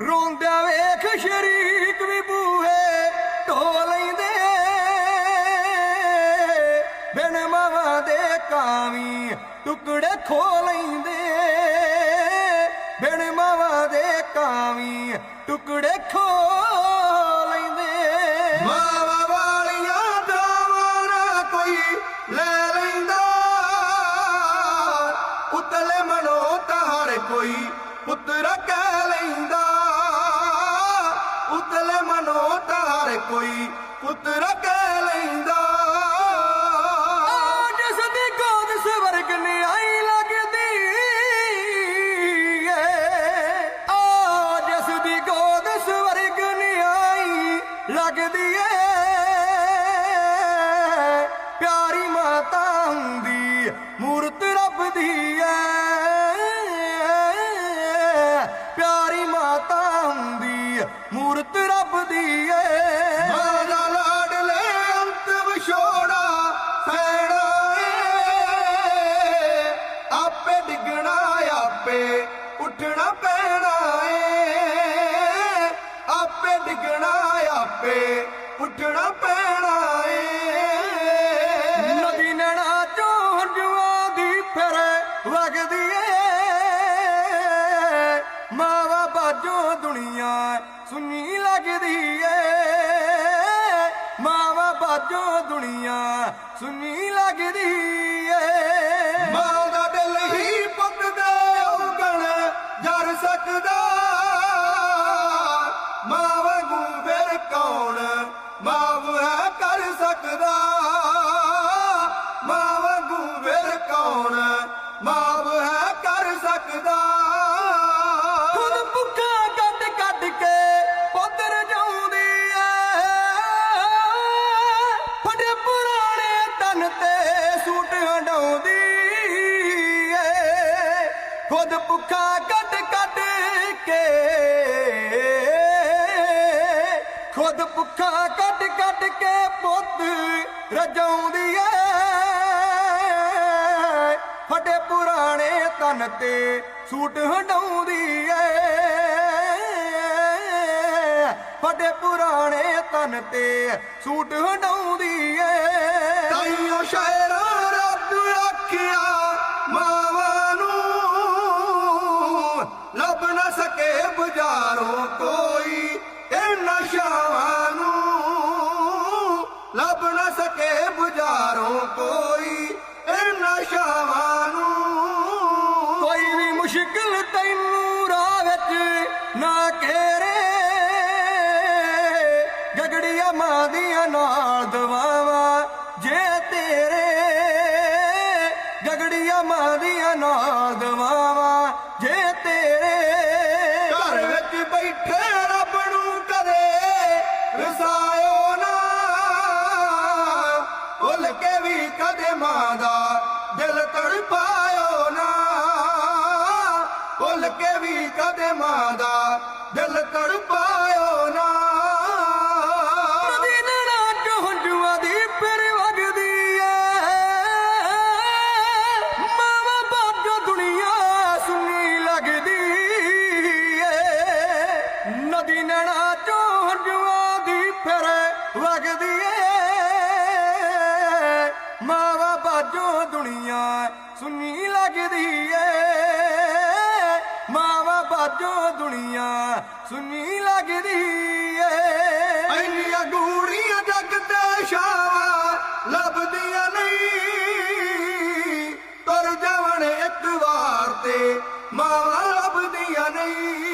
ਰੋਂਦਿਆਂ ਵੇਖ ਸ਼ਰੀਕ ਵੀ ਬੂਹੇ ਢੋ ਲੈਂਦੇ। ਬਿਨ ਮਾਵਾਂ ਦੇ ਕਾਵੀ ਟੁਕੜੇ ਖੋ ਲੈਂਦੇ। ਬਿਨ ਮਾਵਾਂ ਦੇ ਕਾਵੀ ਟੁਕੜੇ ਖੋ ਲੈਂਦੇ। ਮਾਵਾਂ ਵਾਲੀਆਂ ਦਾਵਾਂ ਕੋਈ ਲੈ ਲੈਂਦਾ। ਉਤਲੇ ਮਨੋ ਤਾਰ ਕੋਈ ਪੁੱਤਰ ਕਹਿ ਲੈਂਦਾ ਉਤਲੇ ਮਨੋ ਤਾਰ ਕੋਈ ਪੁੱਤਰ ਦੁਨੀਆ ਸੁਣੀ ਲੱਗਦੀ ਏ। ਮਾਵਾ ਬਾਜੋ ਦੁਨੀਆ ਸੁਣੀ ਲੱਗਦੀ ਏ। ਮਾਂ ਦਾ ਦਿਲ ਹੀ ਪੁੱਤ ਦੇ ਉਗਣ ਜਰ ਸਕਦਾ। ਮਾਂ ਵਾਂਗੂ ਫਿਰ ਕੌਣ ਮਾਂ ਹੈ ਕਰ ਸਕਦਾ? ਮਾਂ ਵਾਂਗੂ ਫਿਰ ਕੌਣ ਮਾਂ ਹੈ ਕਰ ਸਕਦਾ? ਤੇ ਸੂਟ ਹੰਡਾਉਂਦੀ ਏ। ਖੁਦ ਭੁੱਖਾ ਕੱਢ ਕੱਢ ਕੇ। ਖੁਦ ਭੁੱਖਾ ਕੱਢ ਕੱਢ ਕੇ ਪੁੱਤ ਰਜਾਉਂਦੀ ਏ। ਫਟੇ ਪੁਰਾਣੇ ਤਨ ਤੇ ਸੂਟ ਹੰਡਾਉਂਦੀ ਏ। ਫਟੇ ਪੁਰਾਣੇ ਤਨ ਤੇ ਸੂਟ ਹੰਡਾਉਂਦੀ ਏ। ਤਾਈਓ ਸ਼ਾਇਰਾਂ ਰੱਬ ਆਖਿਆ, ਮਾਵਾਂ ਨੂੰ ਲੱਭ ਨਾ ਸਕੇ ਬਾਜ਼ਾਰੋਂ ਕੋਈ ਇਹ ਨਸ਼ਾਵਾਂ ਨੂੰ ਲੱਭ ਨਾ ਸਕੇ ਬਾਜ਼ਾਰੋਂ ਕੋਈ ਇਹ ਨਸ਼ਾਵਾਂ ਨੂੰ ਕੋਈ ਵੀ ਮੁਸ਼ਕਿਲ ਤੈਨੂੰ ਰਾਹ ਵਿੱਚ ਨਾ ਘੇਰੇ, ਜਗੜੀਆਂ ਮਾਂ ਦੀਆਂ ਨਾਲ ਦਵਾਵਾਂ ਮਾਂ ਦਾ ਦਿਲ ਤੜਪਾਇਓ ਨਾ। ਭੁੱਲ ਕੇ ਵੀ ਕਦੇ ਮਾਂ ਦਾ ਦਿਲ ਤੜਪਾਇਓ ਨਾ। ਨਦੀ ਨੈਣਾ ਚੋਂ ਹੰਝੂਆਂ ਦੀ ਫਿਰ ਵਗਦੀ ਐ। ਮਾਵਾ ਬਾਜੋ ਦੁਨੀਆ ਸੁਣੀ ਲੱਗਦੀ ਏ ਨਦੀ ਨੈਣਾ ਚੋਂ ਦੀ ਫਿਰ ਵਗਦੀ ਏ ਮਾਵਾ ਬਾਜੋ ਦੁਨੀਆ ਸੁਣੀ ਲੱਗਦੀ ਏ। ਮਾਵਾ ਬਾਜੋ ਦੁਨੀਆ ਸੁਣੀ ਲੱਗਦੀ ਏ। ਇੰਨੀਆਂ ਗੂੜੀਆਂ ਜੱਗ ਤੇ ਸ਼ਾਵਾ ਲੱਭਦੀਆਂ ਨਹੀਂ। ਤੁਰ ਜਾਵਣ ਇੱਕ ਵਾਰ ਤੇ ਮਾਵਾ ਲੱਭਦੀਆਂ ਨਹੀਂ।